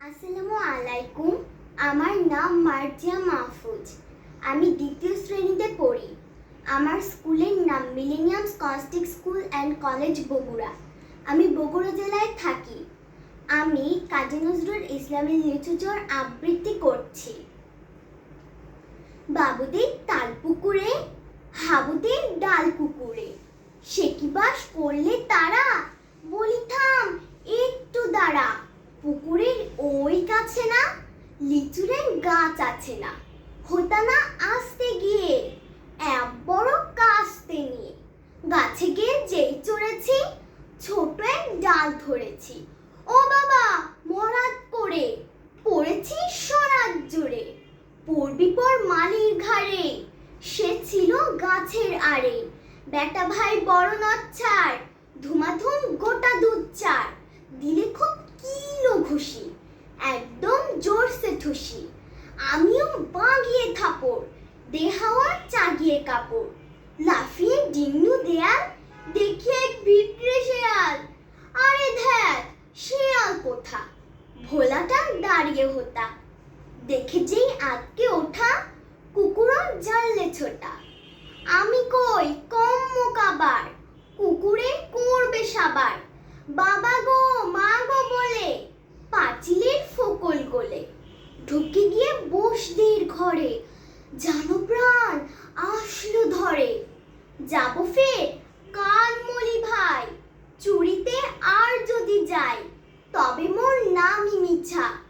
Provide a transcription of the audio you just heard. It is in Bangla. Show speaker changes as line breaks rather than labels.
আসসালামু আলাইকুম। আমার নাম মার্জিয়া মাহফুজ। আমি দ্বিতীয় শ্রেণীতে পড়ি। আমার স্কুলের নাম মিলেনিয়ামস কনস্টিক স্কুল অ্যান্ড কলেজ বগুড়া। আমি বগুড়া জেলায় থাকি। আমি কাজী নজরুল ইসলামের লিচুচর আবৃত্তি করছি। বাবুদের তাল পুকুরে হাবুদের ডাল পুকুরে সে কি বাস করলে তারা? ওই গাছে না, লিচুরের গাছ আছে না। হতা না আসতে গিয়ে, এক বড় কাস্তে নিয়ে। গাছে গিয়ে যেই চড়েছি ছোট এক ডাল ধরেছি। ও বাবা মরাত করে পড়েছি সরাত জোরে। পড়বি পর মালির ঘাড়ে, সে ছিল গাছের আড়ে। বেটা ভাই বড় নচ্ছার, ধুমাধুম একদম জোরসে ঠুসি। আমিও বাগিয়ে থাপড়, দেহাওয়ার চাগিয়ে কাপড়। লাফিয়ে ডিন্নু দেয়াল, দেখি এক বিক্রে শেয়াল। আরে ধ্যাত, শেয়াল কোথা? ভোলাটা দাঁড়িয়ে হতা। দেখে যেই আটকে ওঠা, কুকুরও জানলে ছোটা। আমি কই, কম মোকাবার, কুকুরে করবে সাবার। বাবা বোসদের ঘরে। জানো প্রাণ, আসলো ধরে। যাব ফের কান মলি ভাই। চুরিতে আর যদি যাই, তবে মোর নামই মিছা।